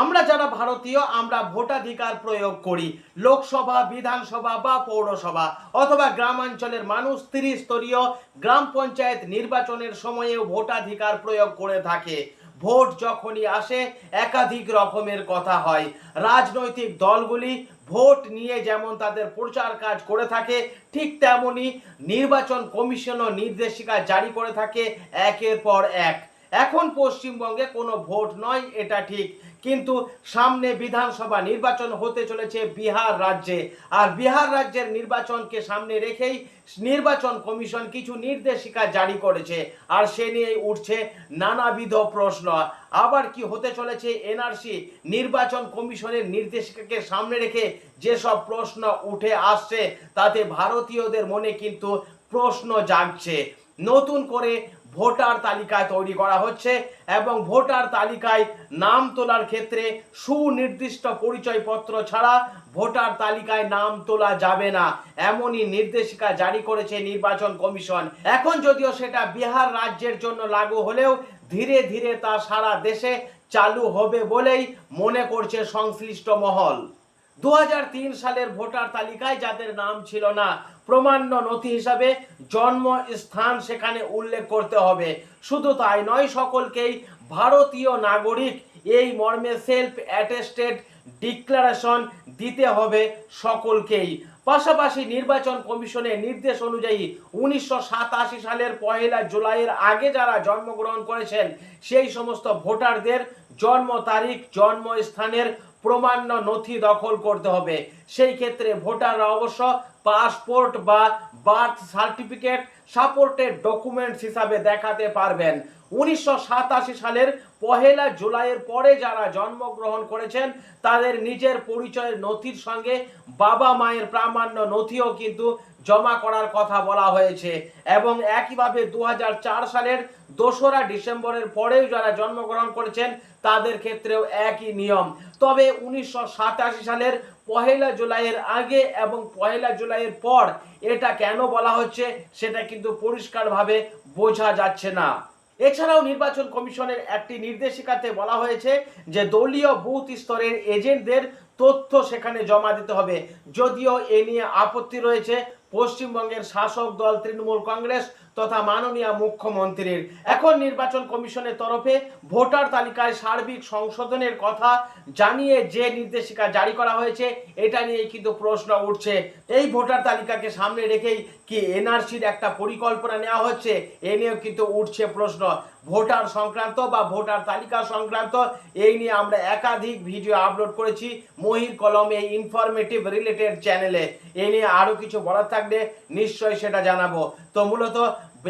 আমরা যারা ভারতীয়, আমরা ভোটাধিকার প্রয়োগ করি। লোকসভা, বিধানসভা বা পৌরসভা অথবা গ্রামাঞ্চলের মানুষ ত্রিস্তরীয় গ্রাম পঞ্চায়েত নির্বাচনের সময়েও ভোটাধিকার প্রয়োগ করে থাকে। ভোট যখনই আসে, একাধিক রকমের কথা হয়। রাজনৈতিক দলগুলি ভোট নিয়ে যেমন তাদের প্রচার কাজ করে থাকে, ঠিক তেমনি নির্বাচন কমিশনও নির্দেশিকা জারি করে থাকে একের পর এক। এখন পশ্চিমবঙ্গে কোনো ভোট নয়, এটা ঠিক। কিন্তু সামনে বিধানসভা নির্বাচন হতে চলেছে বিহার রাজ্যে। আর বিহার রাজ্যের নির্বাচনকে সামনে রেখেই নির্বাচন কমিশন কিছু নির্দেশিকা জারি করেছে। আর সে নিয়েই উঠছে নানাবিধ প্রশ্ন। আবার কি হতে চলেছে এনআরসি? নির্বাচন কমিশনের নির্দেশিকাকে সামনে রেখে যেসব প্রশ্ন উঠে আসছে, তাতে ভারতীয়দের মনে কিন্তু প্রশ্ন জাগছে। নতুন করে ভোটার তালিকায় তৈরি করা হচ্ছে এবং ভোটার তালিকায় নাম তোলার ক্ষেত্রে সুনির্দিষ্ট পরিচয়পত্র ছাড়া ভোটার তালিকায় নাম তোলা যাবে না। এমনই নির্দেশিকা জারি করেছে নির্বাচন কমিশন। এখন যদিও সেটা বিহার রাজ্যের জন্য লাগু হলেও ধীরে ধীরে তা সারা দেশে চালু হবে বলেই মনে করছে সংশ্লিষ্ট মহল। দু হাজার তিন সালের ভোটার তালিকায় যাদের নাম ছিল না, প্রমাণ্য নথি হিসাবে জন্ম স্থান সেখানে উল্লেখ করতে হবে। শুধু তাই নয়, সকলকেই ভারতীয় নাগরিক এই মর্মে সেলফ অ্যাটেস্টেড ডিক্লারেশন দিতে হবে সকলকেই। পাশাপাশি নির্বাচন কমিশনের নির্দেশ অনুযায়ী উনিশশো সাতাশি সালের পহেলা জুলাইয়ের আগে যারা জন্মগ্রহণ করেছেন, সেই সমস্ত ভোটারদের জন্ম তারিখ, জন্মস্থানের প্রমাণ্য নথি দখল করতে হবে। সেই ক্ষেত্রে ভোটাররা অবশ্য পাসপোর্ট বা বার্থ সার্টিফিকেট, সাপোর্টের ডকুমেন্টস হিসাবে দেখাতে পারবেন। উনিশশো সাতাশি সালের পহেলা জুলাইয়ের পরে যারা জন্মগ্রহণ করেছেন, তাদের নিজের পরিচয়ের নথির সঙ্গে বাবা মায়ের প্রামাণ্য নথিও কিন্তু জমা করার কথা বলা হয়েছে। এবং একইভাবে দু সালের দোসরা ডিসেম্বরের পরেও যারা জন্মগ্রহণ করেছেন, তাদের ক্ষেত্রেও একই নিয়ম। তবে উনিশশো সাতাশি সালের পহেলা জুলাইয়ের আগে এবং পহেলা জুলাইয়ের পর এটা কেন বলা হচ্ছে, সেটা কিন্তু পরিষ্কারভাবে বোঝা যাচ্ছে না। এছাড়াও নির্বাচন কমিশনের একটি নির্দেশিকাতে বলা হয়েছে যে দলীয় বুথ স্তরের এজেন্টদের তথ্য সেখানে জমা দিতে হবে। যদিও এ নিয়ে আপত্তি রয়েছে, পশ্চিমবঙ্গের শাসক দল, তৃণমূল কংগ্রেস তথা মাননীয় মুখ্যমন্ত্রীর। এখন নির্বাচন কমিশনের তরফে ভোটার তালিকায় সার্বিক সংশোধনের কথা জানিয়ে যে নির্দেশিকা জারি করা হয়েছে, এটা নিয়ে কিন্তু প্রশ্ন উঠছে। এই ভোটার তালিকাকে সামনে রেখেই কি এনআরসির একটা পরিকল্পনা নেওয়া হচ্ছে, এ নিয়েও কিন্তু উঠছে প্রশ্ন। ভোটার সংক্রান্ত বা ভোটার তালিকা সংক্রান্ত, এই নিয়ে আমরা একাধিক ভিডিও আপলোড করেছি মহির কলম এই ইনফরমেটিভ রিলেটেড চ্যানেলে এই নিয়ে আরও কিছু বলার থাকলে নিশ্চয়ই সেটা জানাব। তো মূলত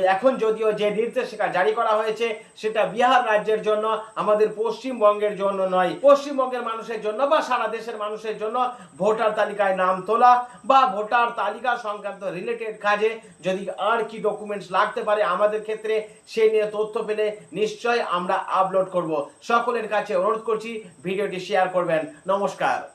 এখন যদিও যে নির্দেশিকা জারি করা হয়েছে, সেটা বিহার রাজ্যের জন্য, আমাদের পশ্চিমবঙ্গের জন্য নয়। পশ্চিমবঙ্গের মানুষের জন্য বা সারা দেশের মানুষের জন্য ভোটার তালিকায় নাম তোলা বা ভোটার তালিকা সংক্রান্ত রিলেটেড কাজে যদি আর কি ডকুমেন্টস লাগতে পারে আমাদের ক্ষেত্রে, সে নিয়ে তথ্য পেলে নিশ্চয় আমরা আপলোড করব। সকলের কাছে অনুরোধ করছি, ভিডিওটি শেয়ার করবেন। নমস্কার।